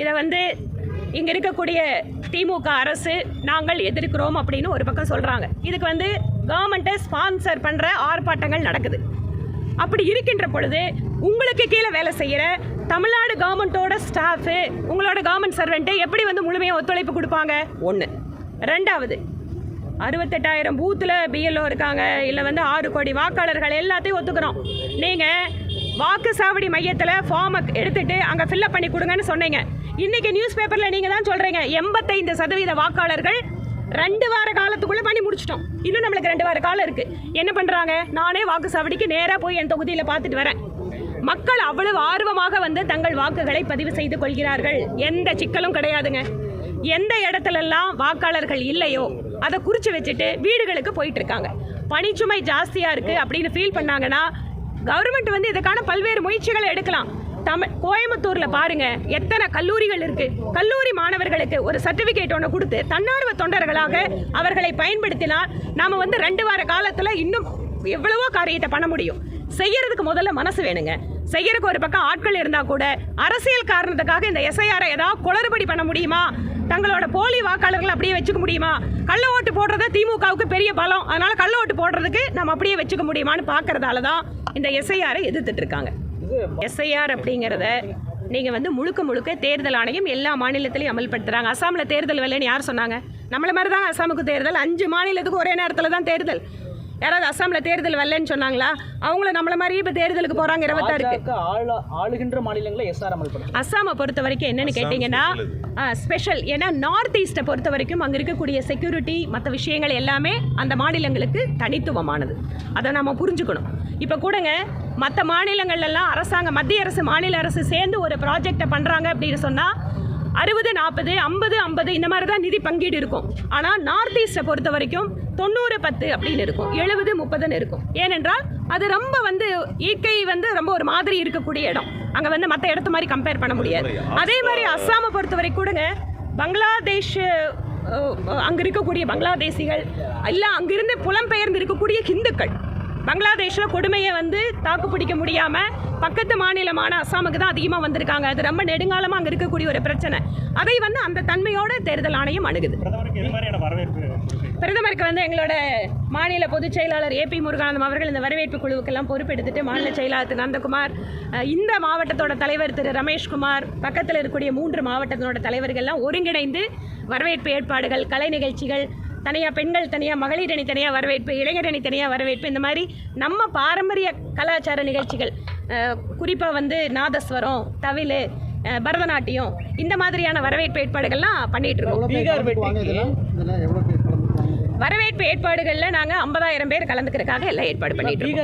இதை வந்து இங்கே இருக்கக்கூடிய திமுக அரசு நாங்கள் எதிர்க்கிறோம் அப்படின்னு ஒரு பக்கம் சொல்கிறாங்க இதுக்கு வந்து கவர்மெண்ட்டை ஸ்பான்சர் பண்ணுற ஆர்ப்பாட்டங்கள் நடக்குது. அப்படி இருக்கின்ற பொழுது உங்களுக்கு கீழே வேலை செய்கிற தமிழ்நாடு கவர்மெண்ட்டோட ஸ்டாஃபு உங்களோட கவர்மெண்ட் சர்வெண்ட்டு எப்படி வந்து முழுமையாக ஒத்துழைப்பு கொடுப்பாங்க? ஒன்று ரெண்டாவது அறுபத்தெட்டாயிரம் பூத்தில் பிஎல்ஓ இருக்காங்க இல்லை வந்து ஆறு கோடி வாக்காளர்கள் எல்லாத்தையும் ஒத்துக்கிறோம். நீங்கள் வாக்கு சாவடி மையத்தில் ஃபார்மை எடுத்துட்டு அங்கே ஃபில்அப் பண்ணி கொடுங்கன்னு சொன்னீங்க. இன்றைக்கி நியூஸ் பேப்பரில் நீங்கள் தான் சொல்கிறீங்க எண்பத்தைந்து சதவீத வாக்காளர்கள் ரெண்டு வார காலத்துக்குள்ளே பண்ணி முடிச்சிட்டோம். இன்னும் நம்மளுக்கு ரெண்டு வார காலம் இருக்குது என்ன பண்ணுறாங்க நானே வாக்கு சாவடிக்கு நேராக போய் என் தொகுதியில் பார்த்துட்டு வரேன். மக்கள் அவ்வளவு ஆர்வமாக வந்து தங்கள் வாக்குகளை பதிவு செய்து கொள்கிறார்கள். எந்த சிக்கலும் கிடையாதுங்க. எந்த இடத்துலலாம் வாக்காளர்கள் இல்லையோ அதை குறித்து வச்சுட்டு வீடுகளுக்கு போயிட்டு இருக்காங்க. பணிச்சுமை ஜாஸ்தியாக இருக்குது அப்படின்னு ஃபீல் பண்ணாங்கன்னா கவர்மெண்ட் வந்து இதுக்கான பல்வேறு முயற்சிகளை எடுக்கலாம். தமிழ் கோயம்புத்தூரில் பாருங்கள் எத்தனை கல்லூரிகள் இருக்குது கல்லூரி மாணவர்களுக்கு ஒரு சர்டிஃபிகேட் ஒன்று கொடுத்து தன்னார்வ தொண்டர்களாக அவர்களை பயன்படுத்தினால் நாம் வந்து ரெண்டு வார காலத்தில் இன்னும் எவ்வளவோ காரியத்தை பண்ண முடியும். செய்யறதுக்கு முதல்ல மனசு வேணுங்க. செய்யறதுக்கு ஒரு பக்கம் ஆட்கள் இருந்தால் கூட அரசியல் காரணத்துக்காக இந்த எஸ்ஐஆரை ஏதாவது குளறுபடி பண்ண முடியுமா? தங்களோட போலி வாக்காளர்களை அப்படியே வச்சுக்க முடியுமா? கள்ள ஓட்டு போடுறது திமுகவுக்கு பெரிய பலம். அதனால கள்ள ஓட்டு போடுறதுக்கு நம்ம அப்படியே வச்சுக்க முடியுமான்னு பார்க்கறதால தான் இந்த எஸ்ஐஆரை எதிர்த்துட்டு இருக்காங்க. எஸ்ஐஆர் அப்படிங்கிறத நீங்கள் வந்து முழுக்க முழுக்க தேர்தல் ஆணையம் எல்லா மாநிலத்திலையும் அமல்படுத்துகிறாங்க அசாமில் தேர்தல் வேலைன்னு யார் சொன்னாங்க? நம்மள மாதிரி தான் அசாமுக்கு தேர்தல். அஞ்சு மாநிலத்துக்கு ஒரே நேரத்தில் தான் தேர்தல். யாராவது அசாமில் தேர்தல் வரலன்னு சொன்னாங்களா? அவங்கள நம்மள மாதிரியே இப்போ தேர்தலுக்கு போகிறாங்க இருபத்தாறுக்கு. ஆளுகின்ற மாநிலங்களை எஸ்ஆர் அமல்படுத்தும் அஸ்ஸாமை பொறுத்த வரைக்கும் என்னன்னு கேட்டிங்கன்னா ஸ்பெஷல் ஏன்னா நார்த் ஈஸ்ட்டை பொறுத்த வரைக்கும் அங்கே இருக்கக்கூடிய செக்யூரிட்டி மற்ற விஷயங்கள் எல்லாமே அந்த மாநிலங்களுக்கு தனித்துவமானது. அதை நம்ம புரிஞ்சுக்கணும். இப்போ கூடங்க மற்ற மாநிலங்கள்லாம் அரசாங்கம் மத்திய அரசு மாநில அரசு சேர்ந்து ஒரு ப்ராஜெக்டை பண்ணுறாங்க அப்படின்னு சொன்னால் அறுபது நாற்பது ஐம்பது ஐம்பது இந்த மாதிரி தான் நிதி பங்கீடு இருக்கும். ஆனால் நார்த் ஈஸ்ட்டை பொறுத்த வரைக்கும் தொண்ணூறு பத்து அப்படின்னு இருக்கும். எழுபது முப்பதுன்னு இருக்கும். ஏனென்றால் அது ரொம்ப வந்து இயற்கை வந்து ரொம்ப ஒரு மாதிரி இருக்கக்கூடிய இடம். அங்கே வந்து மற்ற இடத்து மாதிரி கம்பேர் பண்ண முடியாது. அதே மாதிரி அஸ்ஸாமை பொறுத்தவரை கூடங்க பங்களாதேஷ் அங்கே இருக்கக்கூடிய பங்களாதேசிகள் இல்லை அங்கிருந்து புலம்பெயர்ந்து இருக்கக்கூடிய ஹிந்துக்கள். பங்களாதேஷில் கொடுமையை வந்து தாக்கு பிடிக்க முடியாமல் பக்கத்து மாநிலமான அஸ்ஸாமுக்கு தான் அதிகமாக வந்திருக்காங்க. அது ரொம்ப நெடுங்காலமாக அங்கே இருக்கக்கூடிய ஒரு பிரச்சனை. அதை வந்து அந்த தன்மையோட தேர்தல் ஆணையம் அணுகுது. பிரதமருக்கு வந்து எங்களோட மாநில பொதுச் செயலாளர் ஏபி முருகானந்தம் அவர்கள் இந்த வரவேற்பு குழுவுக்கெல்லாம் பொறுப்பெடுத்துட்டு மாநில செயலாளர் திரு நந்தகுமார் இந்த மாவட்டத்தோட தலைவர் திரு ரமேஷ்குமார் பக்கத்தில் இருக்கக்கூடிய மூன்று மாவட்டத்தோட தலைவர்கள்லாம் ஒருங்கிணைந்து வரவேற்பு ஏற்பாடுகள் கலை நிகழ்ச்சிகள் தனியாக பெண்கள் தனியாக மகளிர் அணி தனியாக வரவேற்பு இளைஞர் அணி தனியாக வரவேற்பு இந்த மாதிரி நம்ம பாரம்பரிய கலாச்சார நிகழ்ச்சிகள் குறிப்பாக வந்து நாதஸ்வரம் தவில் அஹ், பரதநாட்டியம் இந்த மாதிரியான வரவேற்பு ஏற்பாடுகள்லாம் பண்ணிட்டு இருக்கோம். வரவேற்பு ஏற்பாடுகளில் நாங்கள் ஐம்பதாயிரம் பேர் கலந்துக்கிறதுக்காக எல்லாம் ஏற்பாடு பண்ணிட்டு இருக்கோம்.